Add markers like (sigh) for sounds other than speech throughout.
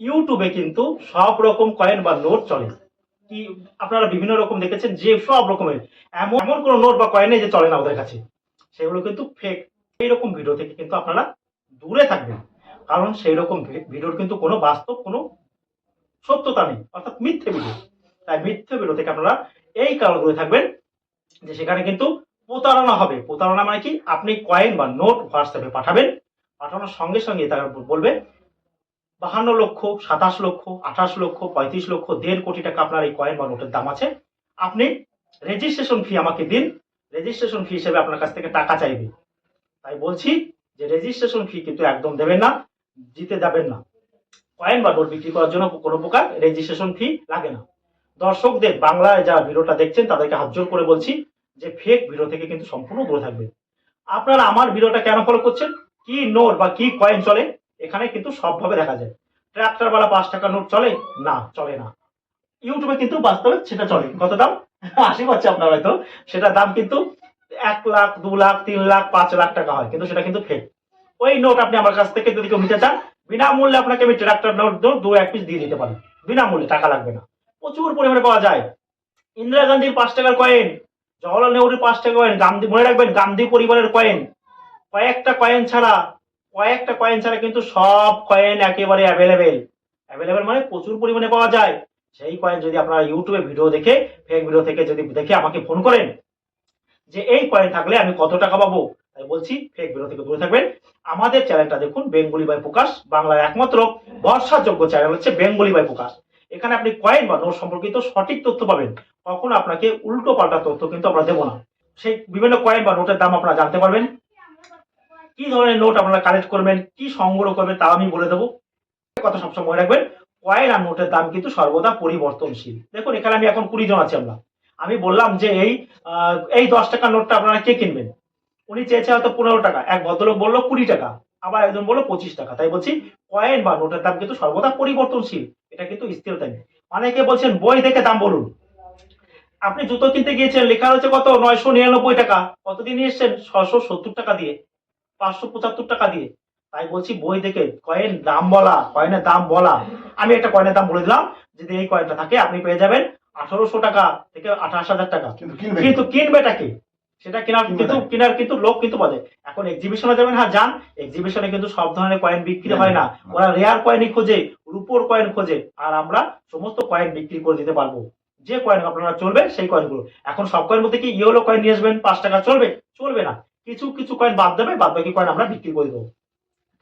ইউটিউবে কিন্তু সব রকম কয়েন বা নোট চলে। কি আপনারা বিভিন্ন রকম দেখেছেন যে সব রকমের, এমন এমন কোনো নোট বা কয়েন যে চলে না ওদের কাছে। সেগুলো কিন্তু ফেক এইরকম ভিডিও থেকে কিন্তু আপনারা দূরে থাকবেন। কারণ সেই রকম ভিডিওর কিন্তু কোনো বাস্তব, কোনো সত্যতা নেই। অর্থাৎ মিথ্যে ভিডিও তাই মিথ্যে ভিডিও থেকে আপনারা এই কারণে দূরে থাকবেন যে সেখানে কিন্তু প্রতারণা হবে। প্রতারণা মানে কি? আপনি কয়েন বা নোট হোয়াটসঅ্যাপে পাঠাবেন। পাঠানোর সঙ্গে সঙ্গে তারা বলবে বাহান্ন লক্ষ, সাতাশ লক্ষ, আঠাশ লক্ষ, পঁয়ত্রিশ লক্ষ, দেড় কোটি টাকা আপনার এই কয়েন বা নোটের দাম আছে। আপনি রেজিস্ট্রেশন ফি আমাকে দিন। রেজিস্ট্রেশন ফি হিসেবে আপনার কাছ থেকে টাকা চাইবে। তাই বলছি যে রেজিস্ট্রেশন ফি কিন্তু একদম দেবেন না দিতে যাবেন না। কয়েন বা নোট বিক্রি করার জন্য কোনো প্রকার রেজিস্ট্রেশন ফি লাগে না। দর্শকদের বাংলায় যারা ভিডিওটা দেখছেন তাদেরকে হাত জোর করে বলছি যে ফেক ভিডিও থেকে কিন্তু সম্পূর্ণ দূরে থাকবে। আপনারা আমার ভিডিওটা কেন ফলো করছেন? কি নোট বা কি কয়েন চলে? এখানে কিন্তু সবভাবে দেখা যায়। ট্রাক্টরওয়ালা পাঁচ টাকা নোট চলে? না চলে না। ইউটিউবে কিন্তু বাস্তবে সেটা চলে। কত দাম? (laughs) আশি পাচ্ছে আপনার হয়তো। সেটা দাম কিন্তু এক লাখ, দু লাখ, তিন লাখ, পাঁচ লাখ টাকা হয়। কিন্তু সেটা কিন্তু ফেক ওই নোট আপনি আমার কাছ থেকে যদি কেউ নিতে চান, বিনামূল্যে আপনাকে আমি ট্রাক্টর নোট দু- এক পিস দিয়ে দিতে পারি। বিনামূল্যে, টাকা লাগবে না। প্রচুর পরিমাণে পাওয়া যায়। ইন্দিরা গান্ধীর পাঁচ টাকার কয়েন জওয়াহরলাল নেহরুর পাঁচ টাকা কয়েন গান্ধী মনে রাখবেন, গান্ধী পরিবারের কয়েন কয়েকটা কয়েন ছাড়া কয়েকটা কয়েন ছাড়া কিন্তু সব কয়েন একেবারে অ্যাভেলেবেল অ্যাভেলেবেল মানে প্রচুর পরিমাণে পাওয়া যায়। সেই কয়েন যদি আপনারা ইউটিউবে ভিডিও দেখে ফেক ভিডিও থেকে যদি দেখে আমাকে ফোন করেন, যে এই কয়েন থাকলে আমি কত টাকা পাবো? তাই বলছি ফেক ভিডিও থেকে দূরে থাকবেন। আমাদের চ্যানেলটা দেখুন বেঙ্গলি বাই প্রকাশ বাংলার একমাত্র ভরসাযোগ্য চ্যানেল হচ্ছে বেঙ্গলি বাই প্রকাশ এখানে আপনি কয়েন বা নোট সম্পর্কিত সঠিক তথ্য পাবেন। কখনো আপনাকে উল্টো পাল্টা তথ্য কিন্তু আমরা দেবো না। সেই বিভিন্ন কয়েন বা নোটের দাম আপনারা জানতে পারবেন। কি ধরনের নোট আপনারা কালেক্ট করবেন, কি সংগ্রহ করবেন তা আমি বলে দেবো। কথা সবসময় মনে রাখবেন কয়েন আর নোটের দাম কিন্তু সর্বদা পরিবর্তনশীল। দেখুন, এখানে আমি এখন কুড়ি জন আছি আমরা। আমি বললাম যে এই এই দশ টাকার নোটটা আপনারা কে কিনবেন? উনি চেয়েছে হয়তো পনেরো টাকা, এক ভদ্রলোক বলল কুড়ি টাকা, আবার একজন বলল পঁচিশ টাকা। তাই বলছি কয়েন বা নোটের দাম কিন্তু সর্বদা পরিবর্তনশীল। এটা কিন্তু স্থিরতা নেই অনেকে বলছেন, বই দেখে দাম বলুন। আপনি জুতো কিনতে গিয়েছেন লেখা রয়েছে কত? নয়শো নিরানব্বই টাকা। কতদিন নিয়ে এসছেন? ছশো সত্তর টাকা দিয়ে। পাঁচশো পঁচাত্তর টাকা দিয়ে। তাই বলছি বই দেখে কয়েন দাম বলা কয়েনের দাম বলা। আমি একটা কয়েনের দাম বলে দিলাম যদি এই কয়েনটা থাকে আপনি পেয়ে যাবেন আঠারোশো টাকা থেকে আঠাশ হাজার টাকা। কিন্তু কিনবে কিন্তু সেটা কেনার কিন্তু কেনার কিন্তু লোক কিন্তু বাজে এখন এক্সিবিশনে যাবেন হ্যাঁ যান। এক্সিবিশনে কিন্তু সব ধরনের কয়েন বিক্রি হয় না। ওরা রেয়ার কয়েনই খোঁজে রুপোর কয়েন খোঁজে আর আমরা সমস্ত কয়েন বিক্রি করে দিতে পারব। যে কয়েন আপনারা চলবে সেই কয়েনগুলো এখন সব কয়েন মধ্যে কি ইয়েলো কয়েন নিয়ে আসবেন পাঁচ টাকা চলবে। চলবে না। কিছু কিছু কয়েন বাদ দেবে, বাদ বাকি কয়েন আমরা বিক্রি করে দেবো।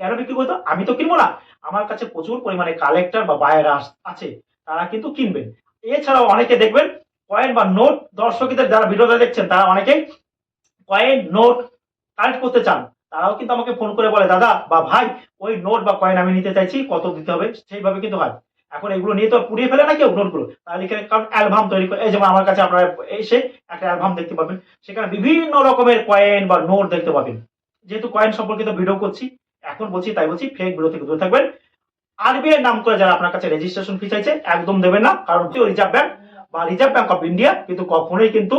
কেন বিক্রি করতো আমি তো কিনবো না। আমার কাছে প্রচুর পরিমাণে কালেক্টর বা বায়ার আছে, তারা কিন্তু কিনবেন। এছাড়াও অনেকে দেখবেন কয়েন বা নোট দর্শকদের যারা ভিডিওটা দেখছেন, তারা অনেকে কয়েন নোট কালেক্ট করতে চান। তারাও কিন্তু আমাকে ফোন করে বলে, দাদা বা ভাই, ওই নোট বা কয়েন আমি নিতে চাইছি, কত দিতে হবে? সেইভাবে কিন্তু হয়। এখন এগুলো নিয়ে তো পুড়িয়ে ফেলে না কেউ নোটগুলো তাহলে লিখে কারণ অ্যালবাম তৈরি করে এই যেমন আমার কাছে আপনারা এসে একটা অ্যালবাম দেখতে পাবেন। সেখানে বিভিন্ন রকমের কয়েন বা নোট দেখতে পাবেন। যেহেতু কয়েন সম্পর্কিত ভিডিও করছি, এখন বলছি, তাই বলছি ফেক ভিডিও থেকে দূরে থাকবেন। আরবিআই নাম করে যারা আপনার কাছে রেজিস্ট্রেশন ফি চাইছে, একদম দেবেন না। কারণ রিজার্ভ ব্যাংক বা রিজার্ভ ব্যাংক অফ ইন্ডিয়া কিন্তু কখনোই কিন্তু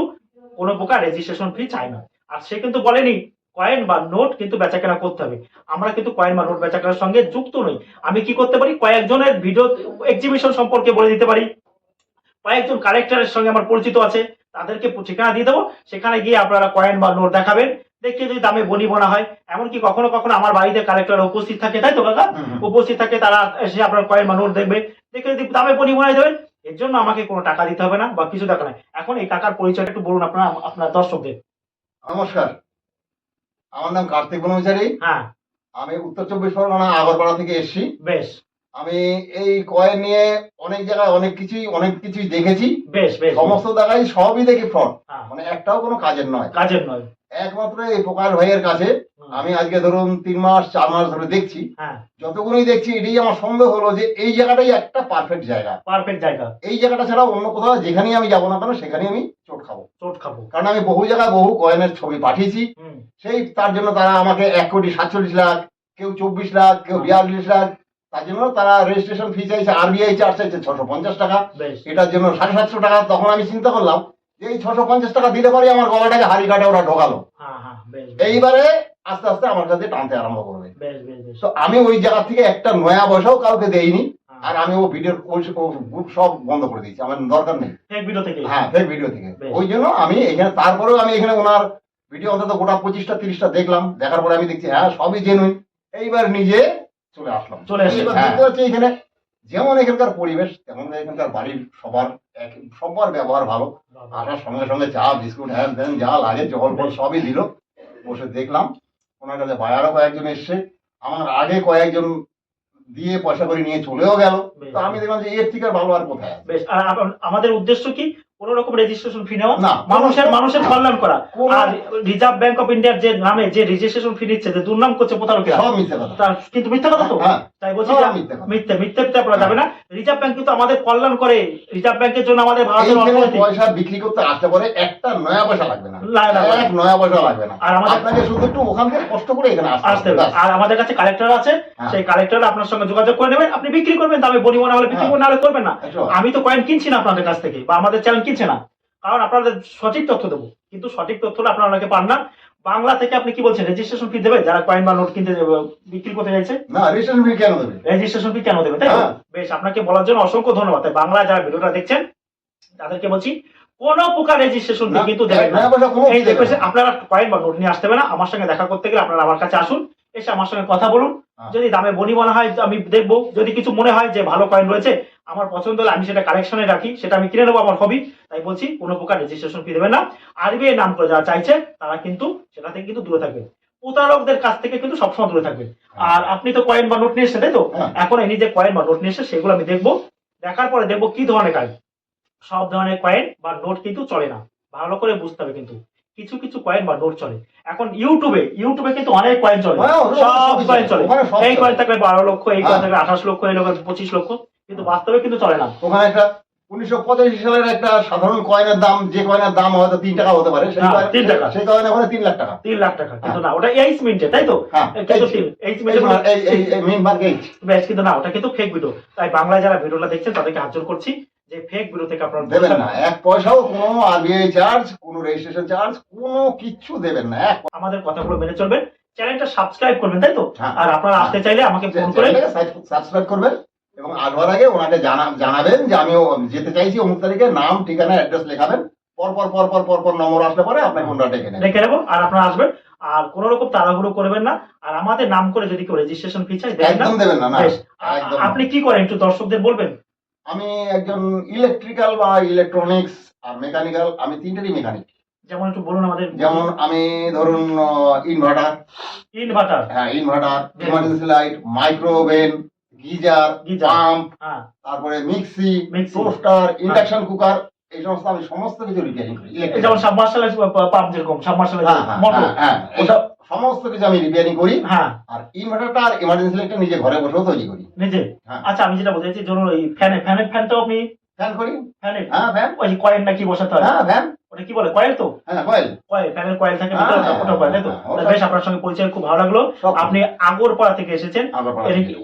কোনো প্রকার রেজিস্ট্রেশন ফি চায় না। আর সে কিন্তু বলেনি কয়েন বা নোট কিন্তু বেচাকেনা করতে হবে। আমরা কিন্তু কয়েন বা নোট বেচাকেনার সঙ্গে যুক্ত নই। আমি কি করতে পারি? কয়েকজনের ভিডিও এক্সিবিশন সম্পর্কে বলে দিতে পারি। কয়েকজন কালেক্টরের সঙ্গে আমার পরিচিত আছে। তাদেরকে ঠিকানা দিয়ে দেবো। সেখানে গিয়ে আপনারা কয়েন বা নোট দেখাবেন। দেখিয়ে যদি দামে বনি বনা হয়। এমনকি কখনো কখনো আমার বাড়িতে কালেক্টর উপস্থিত থাকে। তাই তো কাকা? উপস্থিত থাকে তারা এসে আপনার কয়েন বা নোট দেখবে। দেখে যদি দামে বনি বনাই দেবেন এর জন্য আমাকে কোনো টাকা দিতে হবে না বা কিছু দেখা নাই। এখন এই কাকার পরিচয়টা একটু বলুন আপনার আপনার দর্শকদের। নমস্কার। আমার নাম কার্তিক ব্রহ্মচারী। হ্যাঁ। আমি উত্তর চব্বিশ পরগনা আগরপাড়া থেকে এসেছি। বেশ। আমি এই কয়েন নিয়ে অনেক জায়গায় অনেক কিছুই অনেক কিছুই দেখেছি। বেশ বেশ। সমস্ত জায়গায় সবই দেখি ফ্রড হ্যাঁ, মানে একটাও কোনো কাজের নয়। কাজের নয়। একমাত্র এই প্রকার ভাইয়ের কাছে আমি আজকে ধরুন তিন মাস চার মাস ধরে দেখছি। হ্যাঁ। যতগুলোই দেখছি এটাই আমার সন্দেহ হলো যে এই জায়গাটাই একটা পারফেক্ট জায়গা। পারফেক্ট জায়গা। এই জায়গাটা ছাড়া অন্য কোথাও যেখানেই আমি যাব না কেন সেখানেই আমি চোট খাব। চোট খাব। কারণ আমি বহু জায়গায় বহু কয়েনের ছবি পাঠিয়েছি। সেই তার জন্য তারা আমাকে এক কোটি সাতচল্লিশ লাখ কেউ চব্বিশ লাখ কেউ বিয়াল্লিশ লাখ তার জন্য তারা রেজিস্ট্রেশন ফি চাইছে আরবিআই চার্জ চাইছে ছশো পঞ্চাশ টাকা। এটার জন্য সাড়ে সাতশো টাকা। তখন আমি চিন্তা করলাম এই ছশো পঞ্চাশ টাকা দিলে পরে আমার গলাটাকে হাড়ি কাটে ওরা ঢোকালো। হ্যাঁ হ্যাঁ এইবারে আস্তে আস্তে আমার কাছে টানতে আরম্ভ করবে। তো আমি ওই জায়গা থেকে একটা নয়া পয়সাও কাউকে দেইনি আর আমি ও গ্রুপ সব বন্ধ করে দিয়েছি আমার দরকার নেই। ভিডিও থেকে? হ্যাঁ ফেক ভিডিও থেকে। ওই জন্য আমি এখানে তারপরেও আমি এখানে ওনার ভিডিও অন্তত গোটা পঁচিশটা তিরিশটা দেখলাম দেখার পরে আমি দেখছি হ্যাঁ সবই জেনুইন এইবার নিজে চলে আসলাম। চলে হ্যাঁ। পাচ্ছি এখানে যেমন এখানকার পরিবেশ তেমন এখানকার বাড়ির সবার এক- সবার ব্যবহার ভালো। আসার সঙ্গে সঙ্গে চা বিস্কুট হ্যান ত্যান যা লাগে জল ফল সবই দিল। বসে দেখলাম ওনার কাছে বায়ারও কয়েকজন এসছে। আমার আগে কয়েকজন দিয়ে পয়সা করে নিয়ে চলেও গেল। তো আমি দেখলাম যে এর থেকে আর ভালো আর কোথায় বেশ আর আমাদের উদ্দেশ্য কি? কোন রকম রেজিস্ট্রেশন ফি নেওয়া না মানুষের মানুষের কল্যাণ করা। আর রিজার্ভ ব্যাংক অফ ইন্ডিয়ার যে নামে যে রেজিস্ট্রেশন ফি নিচ্ছে যে দুর্নাম করছে প্রতারকেরা সব মিথ্যে কথা। কিন্তু মিথ্যা কথা তো? হ্যাঁ তাই বলছি মিথ্যে। মিথ্যে মিথ্যে আপনারা যাবে না। রিজার্ভ ব্যাংক কিন্তু আমাদের কল্যাণ করে। রিজার্ভ ব্যাংকের জন্য আমাদের ভারতের অর্থনীতি। পয়সা বিক্রি করতে আসতে পারে একটা নয়া পয়সা লাগবে না। না, না, না। এক নয়া পয়সা লাগবে না। আর আমাদের- আপনাকে শুধু একটু ওখান থেকে কষ্ট করে এখানে আসতে হবে আর আমাদের কাছে কালেক্টর আছে। হ্যাঁ। সেই কালেক্টর আপনার সঙ্গে যোগাযোগ করে নেবেন। আপনি বিক্রি করবেন। দামে মনে হলে বিক্রি হ্যাঁ। করবেন নাহলে করবেন না। আমি তো কয়েন কিনছি না আপনাদের কাছ থেকে। বা আমাদের চ্যানেল কিনছে না কারণ আপনাদের সঠিক তথ্য দেবো। কিন্তু সঠিক তথ্যটা আপনারা অনেকে পান না। বাংলা থেকে আপনি কি বলছেন? রেজিস্ট্রেশন ফি দেবে? যারা কয়েন বা নোট কিনতে বিক্রি করতে চাইছে? না রেশন বিল কেন দেবে? রেজিস্ট্রেশন ফি কেন দেবে তাই? হ্যাঁ। বেশ আপনাকে বলার জন্য অসংখ্য ধন্যবাদ। বাংলা যারা ভিডিওটা দেখছেন তাদেরকে বলছি কোন প্রকার রেজিস্ট্রেশন ফি কিন্তু দেবেন না। এই আপনারা কয়েন বা নোট নিয়ে আসতে হবে না। আমার সঙ্গে দেখা করতে গেলে আপনারা আমার কাছে আসুন এসে আমার সঙ্গে কথা বলুন। যদি দামে বনি মনে হয় তো আমি দেখব। যদি কিছু মনে হয় যে ভালো কয়েন রয়েছে আমার পছন্দ হলে আমি সেটা কালেকশনে রাখি। সেটা আমি কিনে নেব আমার হবি তাই বলছি কোনো প্রকার রেজিস্ট্রেশন ফি দেবেন না। আরবিআই নাম করে যারা চাইছে তারা কিন্তু সেটা থেকে কিন্তু দূরে থাকবে। প্রতারকদের কাছ থেকে কিন্তু সবসময় দূরে থাকবে। আর আপনি তো কয়েন বা নোট নিয়ে এসেছেন তাই তো? হ্যাঁ। এখন এই যে কয়েন বা নোট নিয়ে এসে সেগুলো আমি দেখব। দেখার পরে দেখব কি ধরনের কয়েন সব ধরনের কয়েন বা নোট কিন্তু চলে না। ভালো করে বুঝতে হবে কিন্তু। কিছু কিছু কয়েন বা নোট চলে। এখন ইউটিউবে ইউটিউবে কিন্তু অনেক কয়েন চলে। হ্যাঁ, সব কয়েন চলে। এই কয়েন থাকলে বারো লক্ষ এই কয়েন হ্যাঁ। থাকলে আঠাশ লক্ষ এই লোক পঁচিশ লক্ষ। কিন্তু বাস্তবে কিন্তু চলে না। ওখানে একটা উনিশশো পঁচাশি সালের একটা সাধারণ কয়েনের দাম যে কয়েনের দাম হয়তো তিন টাকা হতে পারে হ্যাঁ, তিন টাকা। সেই কয়েন ওখানে তিন লাখ টাকা। তিন লাখ টাকা। কিন্তু না ওটা এইচ মিনিটে তাই তো? হ্যাঁ এইচ এই মিনিটে কিন্তু না ওটা কিন্তু ফেক ভিডিও তাই বাংলায় যারা ভিডিওটা দেখছেন তাদেরকে হাত করছি। যে ফেক ভিডিও থেকে আপনারা দেবেন না। এক পয়সাও কোনো আরবিআই চার্জ কোনো রেজিস্ট্রেশন চার্জ কোনো কিচ্ছু দেবেন না। এক আমাদের কথাগুলো মেনে চলবেন। চ্যানেলটা সাবস্ক্রাইব করবেন তাই তো? হ্যাঁ। আর আপনারা আসতে চাইলে আমাকে ফোন করে সাবস্ক্রাইব করবেন এবং আসবার আগে ওনাকে জানাবেন যে আমিও যেতে চাইছি অমুক তারিখে নাম ঠিকানা অ্যাড্রেস লেখাবেন। পর পর পর পর পর পর নম্বর আসলে পরে আপনাকে ওনারা ডেকে নেবেন। রেখে নেব আর আপনারা আসবেন। আর কোন রকম তাড়াহুড়ো করবেন না। আর আমাদের নাম করে যদি কেউ রেজিস্ট্রেশন ফি চাই দেবেন না। একদম দেবেন না। আপনি কি করেন একটু দর্শকদের বলবেন? আমি একজন ইলেকট্রিক্যাল বা ইলেকট্রনিক্স আর মেকানিক্যাল আমি তিনটেরই মেকানিক যেমন একটু বলুন আমাদের যেমন আমি ধরুন ইনভার্টার ইনভার্টার হ্যাঁ inverter emergency light micro oven geyser. Pump তারপরে মিক্সি। টোস্টার ইন্ডাকশন কুকার এই সমস্ত আমি সমস্ত কিছু রিপেয়ারিং করি। যেমন সাবমার্শালের পাম্প যেরকম সাবমার্শালের হ্যাঁ, হ্যাঁ, মোটর হ্যাঁ, হ্যাঁ, ওটা- সমস্ত কিছু আমি রিপেয়ারিং করি হ্যাঁ। আর ইনভার্টারটা আর ইমার্জেন্সি লাইটটা নিজে ঘরে বসেও তৈরি করি। নিজে? হ্যাঁ। আচ্ছা আমি যেটা বলতে চাইছি ধরুন ওই ফ্যানে ফ্যানের ফ্যানটাও আপনি ফ্যান করি। ফ্যানের হ্যাঁ ফ্যান ওই কয়েল নাকি বসাতে হয়? হ্যাঁ ফ্যান ওটা কি বলে? কয়েল তো? হ্যাঁ কয়েল কয়েল ফ্যানের কয়েল থাকে হ্যাঁ, ভিতরে, হ্যাঁ, ওটা কয়েল তো? হ্যাঁ, বেশ আপনার সঙ্গে পরিচয় খুব ভালো লাগল। আপনি আগরপাড়া থেকে এসেছেন।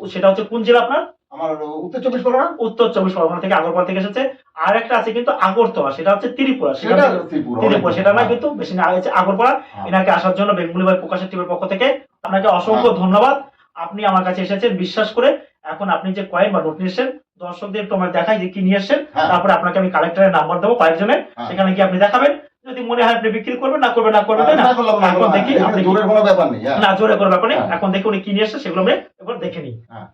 সেটা হচ্ছে কোন জেলা আপনার? আমার উত্তর চব্বিশ পরগনা? উত্তর চব্বিশ পরগনা থেকে আগরপাড়া থেকে এসেছে। আর একটা আছে কিন্তু আগরতলা সেটা হচ্ছে ত্রিপুরা সেটা সেটা ত্রিপুরা ত্রিপুরা সেটা না কিন্তু বেশি না হচ্ছে আগরপাড়া হ্যাঁ। এনাকে আসার জন্য বেঙ্গুলি ভাই প্রকাশের টিমের পক্ষ থেকে আপনাকে অসংখ্য ধন্যবাদ। আপনি আমার কাছে এসেছেন বিশ্বাস করে এখন আপনি যে কয়েন বা নোট নিয়ে এসেছেন দর্শকদের আমার দেখাই যে কি নিয়ে এসেছেন। হ্যাঁ। তারপরে আপনাকে আমি কালেক্টরের নাম্বার দেবো কয়েকজনের। হ্যাঁ। সেখানে গিয়ে আপনি দেখাবেন। যদি মনে হয় আপনি বিক্রি করবেন না করবেন না করবেন না? এখন দেখি কোনো ব্যাপার নেই হ্যাঁ। না জোরে করে ব্যাপারে হ্যাঁ। এখন দেখুন উনি কি নিয়ে এসছে সেগুলো আমরা এবার দেখে নিই। হ্যাঁ।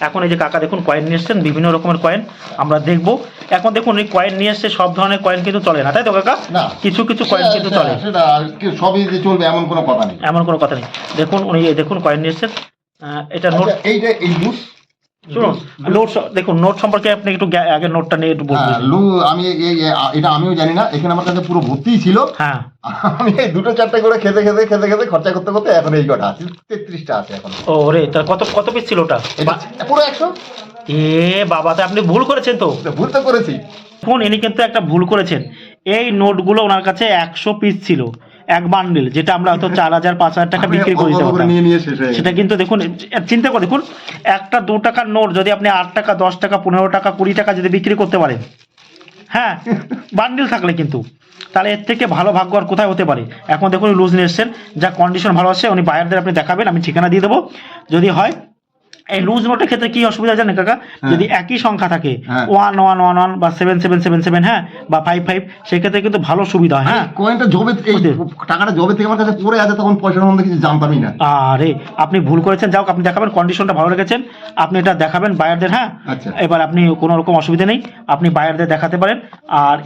এখন এই যে কাকা দেখুন কয়েন নিয়ে এসছেন বিভিন্ন রকমের কয়েন আমরা দেখব। এখন দেখুন এই কয়েন নিয়ে এসছে সব ধরনের কয়েন কিন্তু চলে না তাই তো কাকা? না। কিছু কিছু কয়েন কিন্তু চলে। সেটা সবই যে চলবে এমন কোনো কথা নেই। এমন কোনো কথা নেই। দেখুন উনি দেখুন কয়েন নিয়ে এসছেন। এটা নোট আচ্ছা, এই যে এই লুজ দেখুন নোট সম্পর্কে আপনি একটু আগে নোটটা নিয়ে একটু বলুন হ্যাঁ, লু আমি এই- এই- এটা আমিও জানি না এখানে আমার কাছে পুরো ভর্তিই ছিল। হ্যাঁ। আমি এই দুটো চারটে করে খেতে খেতে খেতে খেতে খরচা করতে করতে এখন এই কটা আছে তেত্রিশটা আছে এখন। ও রে তা কত কত পিস ছিল ওটা? পুরো একশো? এ বাবা তা আপনি ভুল করেছেন তো। ভুল তো করেছি। দেখুন ইনি কিন্তু একটা ভুল করেছেন। এই নোটগুলো ওনার কাছে একশো পিস ছিল। এক বান্ডিল যেটা আমরা হয়তো চার হাজার পাঁচ হাজার টাকা বিক্রি করে দিতে পারতাম। সেটা কিন্তু দেখুন চিন্তা করে দেখুন একটা দু টাকার নোট যদি আপনি আট টাকা দশ টাকা পনেরো টাকা কুড়ি টাকা যদি বিক্রি করতে পারেন হ্যাঁ বান্ডিল থাকলে কিন্তু তাহলে এর থেকে ভালো ভাগ্য আর কোথায় হতে পারে? এখন দেখুন লুজ নিয়ে এসছেন যা কন্ডিশন ভালো আছে উনি বায়ারদের আপনি দেখাবেন আমি ঠিকানা দিয়ে দেবো। যদি হয় এই লুজ নোটের ক্ষেত্রে কি অসুবিধা জানেন কাকা? হ্যাঁ। যদি একই সংখ্যা থাকে। ওয়ান ওয়ান ওয়ান ওয়ান বা সেভেন সেভেন সেভেন সেভেন হ্যাঁ বা ফাইভ ফাইভ সেক্ষেত্রে কিন্তু ভালো সুবিধা হয় হ্যাঁ। কয়েনটা জবে টাকাটা জবে থেকে আমার কাছে পড়ে আছে তখন পয়সার মধ্যে কিছু জানতামই না। আরে আপনি ভুল করেছেন। যাও আপনি দেখাবেন কন্ডিশনটা ভালো রেখেছেন। আপনি এটা দেখাবেন বায়ারদের হ্যাঁ। আচ্ছা। এবার আপনি কোনো রকম অসুবিধা নেই আপনি বায়ারদের দেখাতে পারেন। আর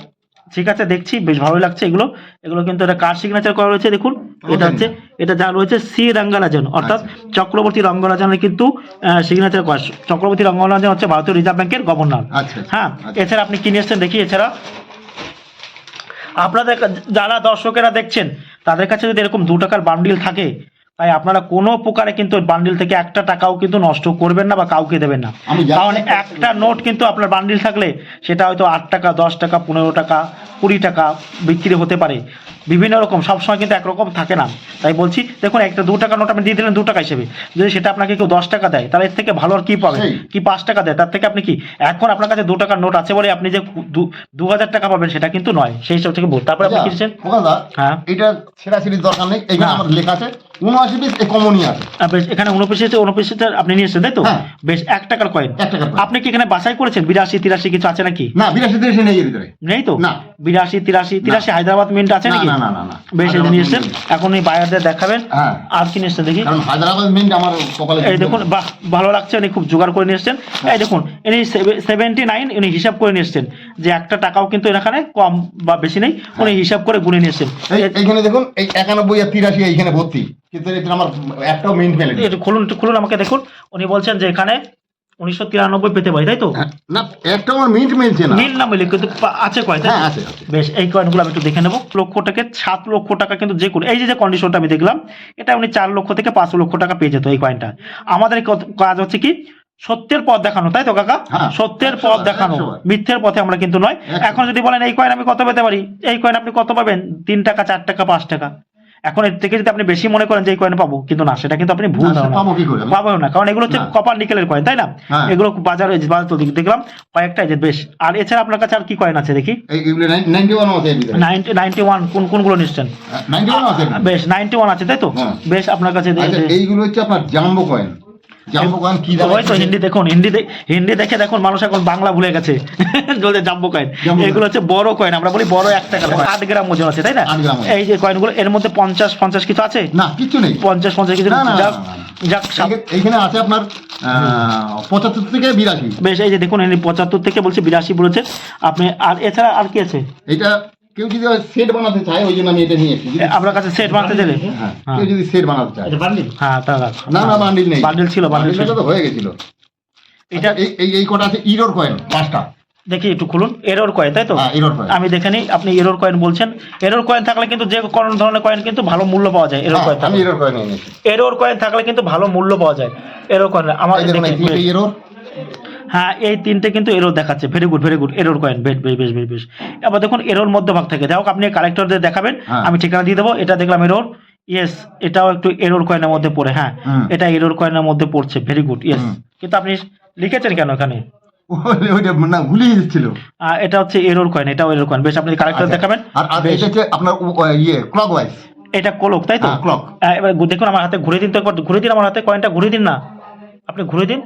ঠিক আছে দেখছি বেশ ভালোই লাগছে এগুলো। এগুলো কিন্তু এটা কার সিগনেচার করা রয়েছে দেখুন। এটা হচ্ছে এটা যা রয়েছে সি রঙ্গরাজন অর্থাৎ চক্রবর্তী রঙ্গরাজনের কিন্তু সিগনেচার করা চক্রবর্তী রঙ্গরাজন হচ্ছে ভারতীয় রিজার্ভ ব্যাংকের গভর্নর। আচ্ছা হ্যাঁ আচ্ছা। এছাড়া আপনি কি নিয়ে এসছেন দেখি এছাড়া। আপনাদের যারা দর্শকেরা দেখছেন তাদের কাছে যদি এরকম দু টাকার বান্ডিল থাকে তাই আপনারা কোনো প্রকারে কিন্তু বান্ডিল থেকে একটা টাকাও কিন্তু নষ্ট করবেন না বা কাউকে দেবেন না। কারণ একটা নোট কিন্তু আপনার বান্ডিল থাকলে সেটা হয়তো আট টাকা দশ টাকা পনেরো টাকা কুড়ি টাকা বিক্রি হতে পারে। বিভিন্ন রকম সবসময় কিন্তু একরকম থাকে না। তাই বলছি দেখুন একটা দু টাকা নোট আপনি দিয়ে দিলেন দু টাকা হিসেবে। যদি সেটা আপনাকে কেউ দশ টাকা দেয় তাহলে এর থেকে ভালো আর কি পাবেন? কি পাঁচ টাকা দেয়? তার থেকে আপনি কি এখন আপনার কাছে দু টাকার নোট আছে বলে আপনি যে দু- হাজার টাকা পাবেন সেটা কিন্তু নয়। সেই হিসাব থেকে বল তারপরে আপনি কি হ্যাঁ। এটা ছেঁড়াছিড়ির দরকার নেই এখানে। আমার লেখা আছে উনআশি পিস কমনই আছে। বেশ এখানে উনপঞ্চাশ উনপঞ্চাশ আপনি নিয়ে এসেছেন তাই তো? হ্যাঁ। বেশ এক টাকার কয়েন এক টাকার coin। আপনি কি এখানে বাছাই করেছেন? বিরাশি তিরাশি কিছু আছে নাকি? না বিরাশি তিরাশি নেই নেই তো? না। বিরাশি তিরাশি তিরাশি হায়দ্রাবাদ মিন্ট আছে নাকি? না না না না। বেশ নিয়ে এসছেন। এখন এই বায়ারদের দেখাবেন। হ্যাঁ। আর কি নিয়ে দেখি। কারণ হায়দ্রাবাদ মিন্ট আমার কপালে এই দেখুন বাহ ভালো লাগছে উনি খুব জোগাড় করে নিয়ে এসছেন। এই দেখুন ইনি সেভেন্টি নাইন উনি হিসাব করে নিয়ে এসছেন। যে একটা টাকাও কিন্তু এখানে কম বা বেশি নেই উনি হিসাব করে গুনে নিয়ে এসছেন। এই এইখানে দেখুন এই একানব্বই আর তিরাশি এইখানে ভর্তি। কিন্তু এটা আমার একটাও মিন্ট একটু খুলুন একটু খুলুন আমাকে দেখুন। উনি বলছেন যে এখানে উনিশশো তিরানব্বই পেতে পারি তাই তো? হ্যাঁ, না একটাও আমার মিন্ট মিলছে না। নীল না মিলে কিন্তু আছে কয় তাই হ্যাঁ আছে বেশ এই কয়েনগুলো আমি একটু দেখে নেব। লক্ষ টাকা সাত লক্ষ টাকা কিন্তু যে কোনো এই যে যে কন্ডিশনটা আমি দেখলাম এটা উনি চার লক্ষ থেকে পাঁচ লক্ষ টাকা পেয়ে যেত এই কয়েনটা আমাদের কাজ হচ্ছে কি? সত্যের পথ দেখানো তাই তো কাকা? হ্যাঁ, সত্যের পথ দেখানো মিথ্যের পথে আমরা কিন্তু নয়। এখন যদি বলেন এই কয়েন আমি কত পেতে পারি? এই কয়েন আপনি কত পাবেন? তিন টাকা চার টাকা পাঁচ টাকা। এখন এর থেকে যদি আপনি বেশি মনে করেন যে এই কয়েন পাবো কিন্তু না সেটা কিন্তু আপনি ভুল পাবো না কারণ এগুলো হচ্ছে। কপার নিকেলের কয়েন তাই না? হ্যাঁ। এগুলো বাজারে বাজার দেখলাম কয়েকটা যে বেশ। আর এছাড়া আপনার কাছে আর কি কয়েন আছে দেখি? নাইনটি ওয়ান কোন কোনগুলো আছে এর ভিতরে। বেশ নাইনটি ওয়ান আছে তাই তো? হ্যাঁ। বেশ আপনার কাছে আচ্ছা এইগুলো হচ্ছে আপনার জাম্বো কয়েন তো হিন্দি দেখুন হিন্দি হিন্দি দেখে দেখুন মানুষ এখন বাংলা ভুলে গেছে। (laughs) বলতে জাম্বো কয়েন। এগুলো হচ্ছে বড় কয়েন আমরা বলি বড় এক টাকা আট গ্রাম ওজন আছে তাই না। এই যে কয়েনগুলো এর মধ্যে পঞ্চাশ পঞ্চাশ কিছু আছে? না কিচ্ছু নেই। পঞ্চাশ পঞ্চাশ কিছু যাক। যাক এইখানে আছে আপনার পঁচাত্তর থেকে বিরাশি। বেশ এই যে দেখুন পঁচাত্তর থেকে বলছে বিরাশি বলেছে। আপনি আর এছাড়া আর কি আছে? এটা কেউ যদি সেট বানাতে চায় ওই জন্য আমি এটা নিয়ে এসেছি। আপনার কাছে সেট বানাতে দেবে হ্যাঁ হ্যাঁ। কেউ যদি সেট বানাতে চায়। হ্যাঁ তা রাখ। না না বান্ডিল নেই। বান্ডিল ছিল বান্ডিল ছিল। তো হয়ে গেছিল। এটা এই এই কটা আছে ইরোর কয়েন পাঁচটা। দেখি একটু খুলুন। এরর কয়েন তাই তো? হ্যাঁ ইরোর কয়েন আমি দেখে নিই আপনি এরর কয়েন বলছেন। এরর কয়েন থাকলে কিন্তু যে কোনো ধরনের কয়েন কিন্তু ভালো মূল্য পাওয়া যায় এরর হ্যাঁ, কয়েন আমি থাকলে। এরর কয়েন থাকলে কিন্তু ভালো মূল্য পাওয়া যায় এরর কয়েন আমার এই দেখি, হ্যাঁ এই তিনটে কিন্তু এরর দেখাচ্ছে। Very good very good error coin বেশ বেশ বেশ বেশ বেশ। এবার দেখুন এরর মধ্যভাগ থেকে। হোক আপনি কালেক্টরদের দেখাবেন। হ্যাঁ। আমি ঠিকানা দিয়ে দেবো। এটা দেখলাম এরর ইয়েস এটাও একটু এরর কয়েনের মধ্যে পড়ে। হ্যাঁ এটা এরর কয়েনের মধ্যে পড়ছে। ভেরি গুড ইয়েস কিন্তু আপনি লিখেছেন কেন এখানে? না যাচ্ছিল। এটা হচ্ছে এরর কয়েন এটাও এরর কয়েন বেশ আপনি কালেক্টর আচ্ছা। দেখাবেন। আর এটা হচ্ছে আপনার ইয়ে ক্লক ওয়াইজ এটা কোলক তাই তো? হ্যাঁ, clock। আহ, এবার দেখুন আমার হাতে ঘুরে দিন তো একবার। ঘুরে দিন আমার হাতে কয়েনটা ঘুরে দিন না। আপনি ঘুরে দিন।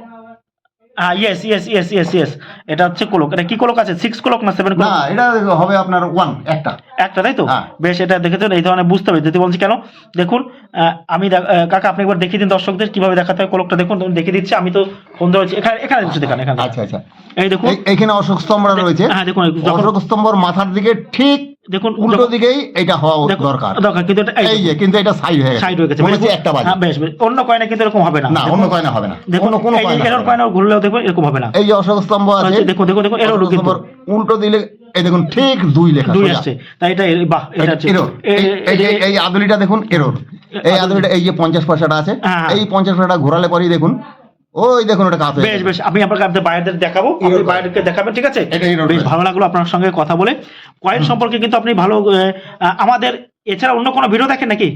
হ্যাঁ yes yes yes yes yes এটা হচ্ছে কোলক এটা কি কোলক আছে? সিক্স কোলক না সেভেন না এটা হবে আপনার ওয়ান একটা। একটা তাই তো? হ্যাঁ। বেশ এটা দেখেছেন এই ধরনের বুঝতে হবে। যদি বলছি কেন? দেখুন আহ, আমি দেখ- কাকা আপনি একবার দেখিয়ে দিন দর্শকদের কীভাবে দেখাতে হয় কোলকটা দেখুন তুমি দেখিয়ে দিচ্ছি আমি তো ফোন ধরেছি এখানে এখানে বসে দেখান এখানে আচ্ছা আচ্ছা। এই দেখুন। এইখানে অশোক স্তম্ভটা রয়েছে। হ্যাঁ দেখুন অশোক স্তম্ভর মাথার দিকে ঠিক দেখুন উল্টো দিকেই এটা হওয়া দরকার। দরকার কিন্তু এটা এই যে কিন্তু এটা সাইড হয়ে গেছে। সাইড হয়ে গেছে। মনে একটা বাজে। হ্যাঁ বেশ বেশ। অন্য কয়েনে কিন্তু এরকম হবে না। না অন্য কয়না হবে না। দেখুন কোনো কয়না এরর হবে ঘুরলেও দেখবেন এরকম হবে না। এই যে অশোক স্তম্ভ আছে আচ্ছা, দেখুন দেখুন দেখুন এরর কিন্তু। উল্টো দিলে এই দেখুন ঠিক দুই লেখা দুই। আসছে। তাই এটা বাহ এটা এরর এই- এই যে এই আদুলিটা দেখুন এরর এই আদুলিটা এই যে পঞ্চাশ পয়সাটা আছে হ্যাঁ। এই পঞ্চাশ পয়সাটা ঘোরালে পরেই দেখুন ওই দেখুন ওটা হয়ে বেশ বেশ আমি আপনাকে আপনাদের বাইরেদের দেখাবো আপনি এরর দেখাবেন ঠিক আছে? বেশ ভালো লাগল আপনার সঙ্গে কথা বলে। কয়েন সম্পর্কে কিন্তু আপনি ভালো আমাদের এছাড়া অন্য কোনো ভিডিও দেখেন নাকি?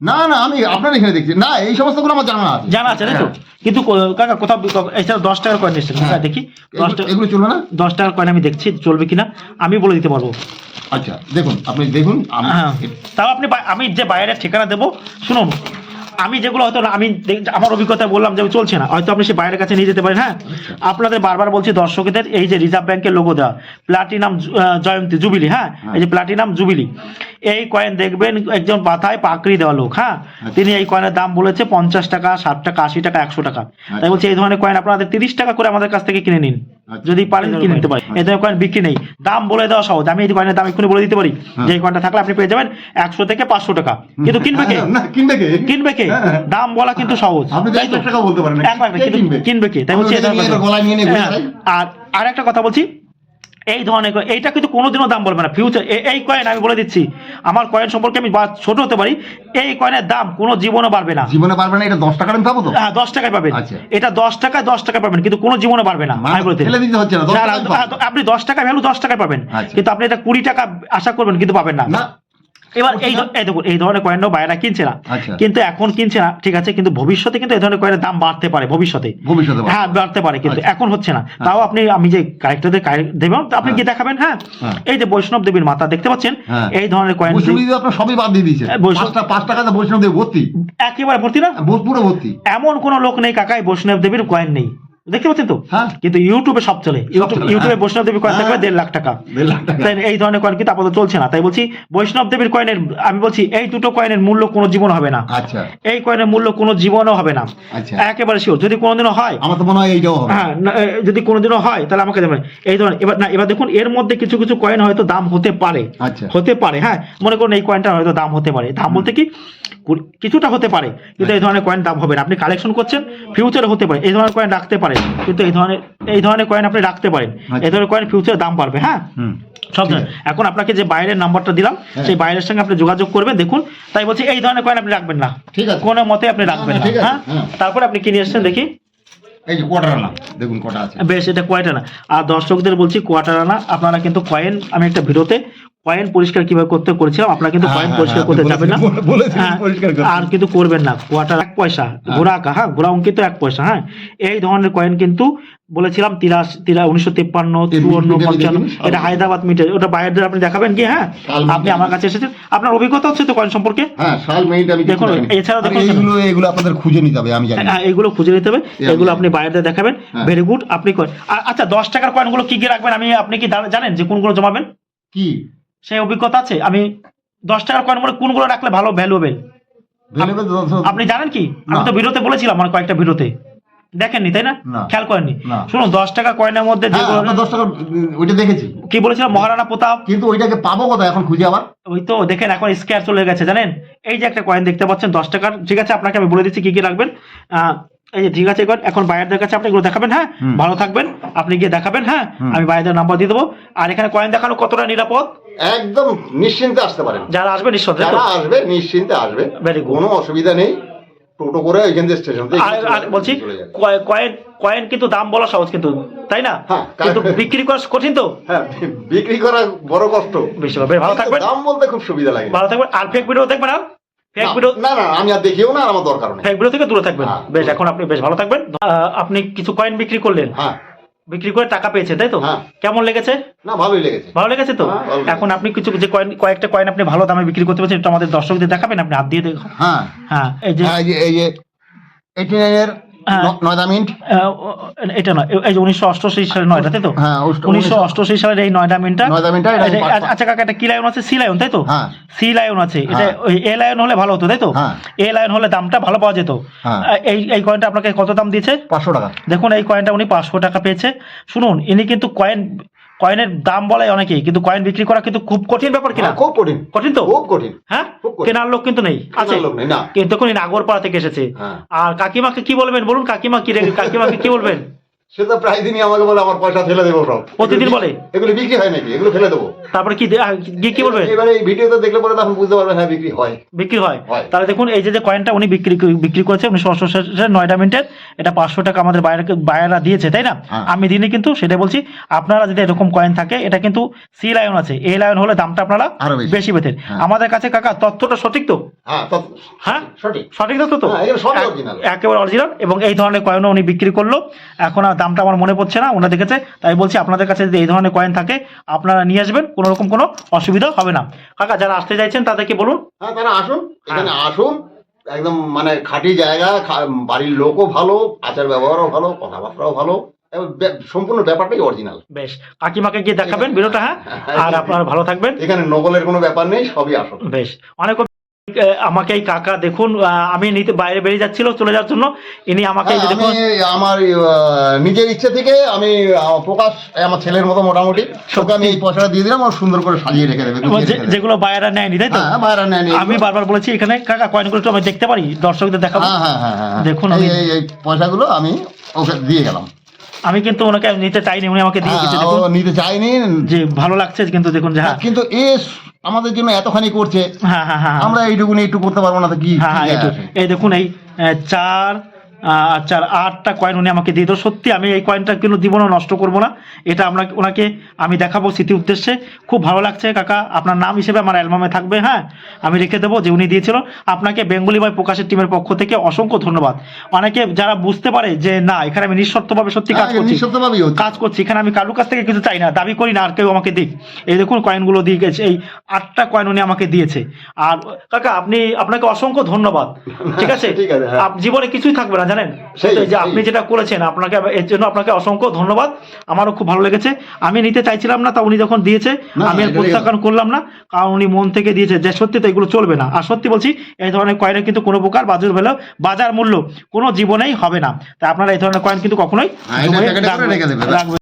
না না আমি আপনার এখানে দেখছি। না এই সমস্তগুলো আমার জানা আছে। জানা আছে তাই তো? হ্যাঁ। কিন্তু কাকা কোথাও এছাড়া দশ টাকার কয়েন এসেছে হ্যাঁ। দেখি? দশ টাকা এগুলো চলবে না? দশ টাকার কয়েন আমি দেখছি চলবে কিনা আমি বলে দিতে পারব। আচ্ছা দেখুন আপনি দেখুন হ্যাঁ। তাও আপনি আমি যে বাইরের ঠিকানা দেবো শুনুন আমি যেগুলো হয়তো আমি আমার অভিজ্ঞতা বললাম যে চলছে না হয়তো আপনি সে বাইরের কাছে নিয়ে যেতে পারেন হ্যাঁ? আপনাদের বারবার বলছি দর্শকদের এই যে রিজার্ভ ব্যাংকের লোগো দেওয়া প্লাটিনাম জয়ন্তী জুবিলি হ্যাঁ? এই যে প্লাটিনাম জুবিলি এই কয়েন দেখবেন একজন মাথায় পাকড়ি দেওয়া লোক হ্যাঁ? তিনি এই কয়েনের দাম বলেছে পঞ্চাশ টাকা ষাট টাকা আশি টাকা একশো টাকা। তাই বলছি এই ধরনের কয়েন আপনাদের তিরিশ টাকা করে আমাদের কাছ থেকে কিনে নিন। আচ্ছা। যদি পারেন কিনে নিতে পারেন। এই ধরনের কয়েন বিক্রি নেই। দাম বলে দেওয়া সহজ। আমি এই কয়েনের দাম এক্ষুনি বলে দিতে পারি। যে এই কয়েনটা থাকলে আপনি পেয়ে যাবেন একশো থেকে পাঁচশো টাকা। কিন্তু কিনবে কে? (laughs) কিনবে কে? কিনবে কে? হ্যাঁ। দাম বলা কিন্তু সহজ। এক লাখ কিন্তু কিনবে? কে? তাই হচ্ছে হ্যাঁ। আর আর একটা কথা বলছি। এই ধরনের কয়েন- এইটা কিন্তু কোনোদিনও দাম বলবে না ফিউচার এই কয়েন আমি বলে দিচ্ছি আমার কয়েন সম্পর্কে আমি ছোট হতে পারি এই কয়েনের দাম কোনো জীবনে বাড়বে না জীবনে বাড়বে না এটা দশ টাকার আমি পাবো তো হ্যাঁ দশ টাকায় পাবেন আচ্ছা। এটা দশ টাকায় দশ টাকায় পাবেন কিন্তু কোনো জীবনে বাড়বে না মানে আমি বলে দিই। ফেলে দিতে হচ্ছে না, দশ টাকায় আপনি দশ টাকা ভ্যালু দশ টাকায় পাবেন আচ্ছা। কিন্তু আপনি এটা কুড়ি টাকা আশা করবেন কিন্তু পাবেন না এবার এই দেখুন এই ধরনের কয়েনও বাইরা কিনছে না। আচ্ছা। কিন্তু এখন কিনছে না ঠিক আছে কিন্তু ভবিষ্যতে কিন্তু এই ধরনের কয়েনের দাম বাড়তে পারে ভবিষ্যতে। ভবিষ্যতে হ্যাঁ বাড়তে পারে কিন্তু আচ্ছা। এখন হচ্ছে না। তাও আপনি আমি যে কারেক্টারদের দেবেন আপনি কি দেখাবেন? হ্যাঁ। হ্যাঁ। এই যে বৈষ্ণব দেবীর মাতা দেখতে পাচ্ছেন? হ্যাঁ। এই ধরনের কয়েন আপনার সবই বাদ দিয়ে দিয়েছে। হ্যাঁ, পাঁচ টাকাতে বৈষ্ণব দেবী ভর্তি। একেবারে ভর্তি না? পুরো ভর্তি। এমন কোন লোক নেই কাকাই বৈষ্ণব দেবীর কয়েন নেই। দেখতে পাচ্ছেন তো? হ্যাঁ। কিন্তু ইউটিউবে সব চলে। ইউটিউবে হ্যাঁ। বৈষ্ণব দেবীর কয়েন থাকবে হ্যাঁ। দেড় লাখ টাকা। তাই এই ধরনের কয়েন কিন্তু আপাতত চলছে না। তাই বলছি বৈষ্ণব দেবীর কয়েনের আমি বলছি এই দুটো কয়েনের মূল্য কোনো জীবন হবে না। আচ্ছা। এই কয়েনের মূল্য কোনো জীবনও হবে না। আচ্ছা। একেবারে শিওর যদি কোনোদিনও হয় আমার তো মনে হয় এইটাও হবে। হ্যাঁ যদি কোনোদিনও হয় তাহলে আমাকে দেবেন। এই ধরনের এবার না এবার দেখুন এর মধ্যে কিছু কিছু কয়েন হয়তো দাম হতে পারে। আচ্ছা। হতে পারে হ্যাঁ। মনে করুন এই কয়েনটা হয়তো দাম হতে পারে। দাম বলতে কি কিছুটা হতে পারে কিন্তু এই ধরনের কয়েন দাম হবে না। আপনি কালেকশন করছেন ফিউচারে হতে পারে। এই ধরনের কয়েন রাখতে পারেন কিন্তু এই ধরনের এই ধরনের কয়েন আপনি রাখতে পারেন। আচ্ছা। এই ধরনের কয়েন ফিউচারে দাম বাড়বে হ্যাঁ? সব এখন আপনাকে যে বাইরের নাম্বারটা দিলাম হ্যাঁ। সেই বাইরের সঙ্গে আপনি যোগাযোগ করবেন দেখুন। তাই বলছি এই ধরনের কয়েন আপনি রাখবেন না। ঠিক আছে। কোনো মতে আপনি রাখবেন না, হ্যাঁ? হ্যাঁ। তারপরে আপনি কিনে এসছেন দেখি। এই যে কোয়ার্টার আনা দেখুন কটা আছে। বেশ এটা কোয়ার্টার আনা। আর দর্শকদের বলছি কোয়ার্টার আনা। আপনারা কিন্তু কয়েন আমি একটা ভিডিওতে কয়েন পরিষ্কার কীভাবে করতে করেছিলাম আপনারা কিন্তু হ্যাঁ, কয়েন হ্যাঁ, পরিষ্কার হ্যাঁ, করতে যাবেন না। হ্যাঁ। আর কিন্তু করবেন না কোয়ার্টার এক পয়সা ঘোড়া হ্যাঁ ঘোড়া অঙ্কিত এক পয়সা হ্যাঁ। এই ধরনের কয়েন কিন্তু বলেছিলাম তিরাশি তিরা উনিশশো তিপ্পান্ন চুয়ান্ন পঞ্চান্ন। এটা হায়দ্রাবাদ মিটার ওটা বাইরের আপনি দেখাবেন কি হ্যাঁ? আপনি আমার কাছে এসেছেন। আপনার অভিজ্ঞতা হচ্ছে তো কয়েন সম্পর্কে? হ্যাঁ দেখুন, এছাড়া দেখুন। এগুলো আপনাদের খুঁজে নিতে হবে আমি জানি। না। হ্যাঁ এগুলো খুঁজে নিতে হবে। এগুলো আপনি বাইরে দেখাবেন। হ্যাঁ। ভেরি গুড আপনি আচ্ছা দশ টাকার কয়েনগুলো কি কি রাখবেন? আমি আপনি কি জানেন যে কোনগুলো জমাবেন? কি? সেই অভিজ্ঞতা আছে? আমি দশ টাকার কয়েনগুলো কোনগুলো রাখলে ভালো ভ্যালু হবে? ভেলেবে দশ- আপনি জানেন কি? আমি তো ভিডিওতে বলেছিলাম আমার কয়েকটা ভিডিওতে। দেখেননি তাই না। খেয়াল করেননি। শুনুন দশ টাকা কয়েনের মধ্যে হ্যাঁ, যেগুলো দশ টাকা ওইটা দেখেছি। কি বলেছিলাম? মহারানা প্রতাপ। কিন্তু ওইটাকে পাবো কোথায়? এখন খুঁজে আবার। ওই তো দেখেন এখন স্কেয়ার চলে গেছে জানেন? এই যে একটা কয়েন দেখতে পাচ্ছেন দশ টাকার ঠিক আছে আপনাকে আমি বলে দিচ্ছি কি কি রাখবেন। আহ, এই যে ঠিক আছে এখন বাইরের কাছে আপনি এগুলো দেখাবেন হ্যাঁ? ভালো থাকবেন আপনি গিয়ে দেখাবেন হ্যাঁ? আমি বাইরের নাম্বার দিয়ে দেবো। আর এখানে কয়েন দেখানো কতটা নিরাপদ? একদম নিশ্চিন্তে আসতে পারেন। যারা আসবে নিঃসন্দেহে যারা আসবে নিশ্চিন্তে আসবে. কোনো অসুবিধা নেই। টোটো করে এখান থেকে স্টেশন বলছি কয়েন কয়েন কিন্তু দাম বলা সহজ কিন্তু তাই না? হ্যাঁ, কিন্তু বিক্রি করা কঠিন তো। হ্যাঁ বিক্রি করা বড় কষ্ট। বেশি ভালো থাকবেন। দাম বলতে খুব সুবিধা লাগে। ভালো থাকবেন। আর ফেক ভিডিও দেখবেন আর ফেক ভিডিও না না আমি আর দেখিও না আমার দরকার নেই। ফেক ভিডিও থেকে দূরে থাকবেন। হ্যাঁ, বেশ এখন আপনি বেশ ভালো থাকবেন। আহ, আপনি কিছু কয়েন বিক্রি করলেন। হ্যাঁ। বিক্রি করে টাকা পেয়েছে তাই তো হ্যাঁ। কেমন লেগেছে না ভালোই লেগেছে ভালো লেগেছে তো হ্যাঁ, ভালো লেগেছে। এখন আপনি কিছু যে কয়েন কয়েকটা কয়েন আপনি ভালো দামে বিক্রি করতে পারছেন এটা আমাদের দর্শকদের দেখাবেন আপনি হাত দিয়ে দেখুন হ্যাঁ হ্যাঁ এই যে হ্যাঁ, এই যে এই যে এইটি নাইনের। নয়দা মিনিট? এটা নয় এই যে উনিশশো অষ্টআশি সালের নয়টা তো? হ্যাঁ, উনিশশো অষ্টআশি সালের এই মিনটা আচ্ছা কাকা এটা কি লায়ন আছে? সি লায়ন তাই তো? হ্যাঁ। সি লায়ন আছে। এটা হ্যাঁ। এ লায়ন হলে ভালো হতো তাই তো? হ্যাঁ। এ লায়ন হলে দামটা ভালো পাওয়া যেত। হ্যাঁ। এই এই কয়েনটা আপনাকে কত দাম দিয়েছে? পাঁচশো টাকা। দেখুন এই কয়েনটা উনি পাঁচশো টাকা পেয়েছে। শুনুন ইনি কিন্তু কয়েন কয়েনের দাম বলে অনেকেই কিন্তু কয়েন বিক্রি করা কিন্তু খুব কঠিন ব্যাপার কিনা? হ্যাঁ, খুব কঠিন। কঠিন তো? খুব কঠিন। হ্যাঁ? কেনার লোক কিন্তু নেই। আছে। লোক নেই, না। কিন্তু কোন নাগরপাড়া আগরপাড়া থেকে এসেছে। হ্যাঁ। আর কাকিমাকে কি বলবেন বলুন? কাকিমা কি রে- কাকিমাকে কি বলবেন? সে তো প্রায় দিনই আমাকে বলে আমার পয়সা ফেলে দেবো সব। প্রতিদিন বলে? এগুলো বিক্রি হয় নাকি? এগুলো ফেলে দেবো। তারপরে কি আহ, কি বলবেন এবারে এই ভিডিওতে দেখলে পরে তখন বুঝতে পারবেন হ্যাঁ বিক্রি হয়। বিক্রি হয়। তাহলে দেখুন এই যে যে কয়েনটা উনি বিক্রি বিক্রি করেছে সালের নয়ডা মিনিটের এটা পাঁচশো টাকা আমাদের দিয়েছে তাই না? হ্যাঁ। আমি দিনে কিন্তু সেটা বলছি আপনারা যদি এরকম কয়েন থাকে এটা কিন্তু সি লায়ন আছে। এ লায়ন হলে দামটা আপনারা বেশি। পেতেন। হ্যাঁ। আমাদের কাছে কাকা তথ্যটা সঠিক তো? হ্যাঁ হ্যাঁ? সঠিক। সঠিক তথ্য তো। একেবারে অরিজিনাল এবং এই ধরনের কয়েনও উনি বিক্রি করল। এখন আর দামটা আমার মনে পড়ছে না ওনারা দেখেছে তাই বলছি আপনাদের কাছে যদি এই ধরনের কয়েন থাকে আপনারা নিয়ে আসবেন কোনো রকম কোনো অসুবিধা হবে না। কাকা যারা আসতে চাইছেন তাদেরকে বলুন। হ্যাঁ তারা আসুন এখানে আসুন একদম মানে খাঁটি জায়গা বাড়ির লোকও ভালো আচার ব্যবহারও ভালো কথাবার্তাও ভালো সম্পূর্ণ ব্যাপারটাই অরিজিনাল বেশ কাকিমাকে গিয়ে দেখাবেন ভিডিওটা হ্যাঁ? আর আপনারা ভালো থাকবেন। এখানে নকলের কোনো ব্যাপার নেই সবই আসল। বেশ অনেক আমাকে এই কাকা দেখুন আমি নিতে বাইরে বেরিয়ে যাচ্ছিল চলে যাওয়ার জন্য। ইনি আমাকে হ্যাঁ, দেখুন আমার নিজের ইচ্ছে থেকে আমি প্রকাশ আমার ছেলের মতো মোটামুটি। তোকে আমি এই পয়সাটা দিয়ে দিলাম সুন্দর করে সাজিয়ে রেখে দেবে। যেগুলো বাইরে নেয়নি তাই তো? হ্যাঁ বাইরে নেয়নি আমি বারবার বলেছি এখানে কাকা কয়েনগুলো আমি দেখতে পারি দর্শকদের দেখাবো। হ্যাঁ হ্যাঁ হ্যাঁ হ্যাঁ দেখুন এই পয়সাগুলো আমি ওকে দিয়ে গেলাম। আমি কিন্তু ওনাকে নিতে চাইনি উনি আমাকে দিয়ে হ্যাঁ, দেখুন। নিতে চাইনি যে ভালো লাগছে কিন্তু দেখুন যে। হ্যাঁ কিন্তু এ আমাদের জন্য এতখানি করছে। হ্যাঁ হ্যাঁ হ্যাঁ আমরা এইটুকুনি একটু করতে পারব না তো কি হ্যাঁ হ্যাঁ এই দেখুন এই চার আহ, চার আটটা কয়েন উনি আমাকে দিয়ে দিল। সত্যি আমি এই কয়েনটা কিন্তু দিব না নষ্ট করব না। এটা আমরা ওনাকে আমি দেখাবো স্মৃতি উদ্দেশ্যে। খুব ভালো লাগছে কাকা। আপনার নাম হিসেবে আমার অ্যালবামে থাকবে হ্যাঁ? আমি রেখে দেবো যে উনি দিয়েছিল। আপনাকে বেঙ্গলি বয় প্রকাশের টিমের পক্ষ থেকে অসংখ্য ধন্যবাদ। অনেকে যারা বুঝতে পারে যে না এখানে আমি নিঃশর্তভাবে সত্যি কাজ হ্যাঁ, করছি কাজ করছি এখানে আমি কারুর কাছ থেকে কিছু চাই না দাবি করি না আর কেউ আমাকে দিক। এই দেখুন কয়েনগুলো দিয়ে গেছে এই আটটা কয়েন উনি আমাকে দিয়েছে। আর কাকা আপনি আপনাকে অসংখ্য ধন্যবাদ। (laughs) ঠিক আছে? হ্যাঁ। জীবনে কিছুই থাকবে না। জানেন? যে আপনি যেটা করেছেন আপনাকে এর জন্য আপনাকে অসংখ্য ধন্যবাদ। আমারও খুব ভালো লেগেছে। আমি নিতে চাইছিলাম না তা উনি যখন দিয়েছে আমি আর প্রত্যাখ্যান করলাম না কারণ উনি মন থেকে দিয়েছে যে সত্যি তো এগুলো চলবে না। আর সত্যি বলছি এই ধরনের কয়েনের কিন্তু কোনো প্রকার বাজার ভ্যালু বাজার মূল্য কোনো জীবনেই হবে না। তাই আপনারা এই ধরনের কয়েন কিন্তু কখনোই। রাখবেন।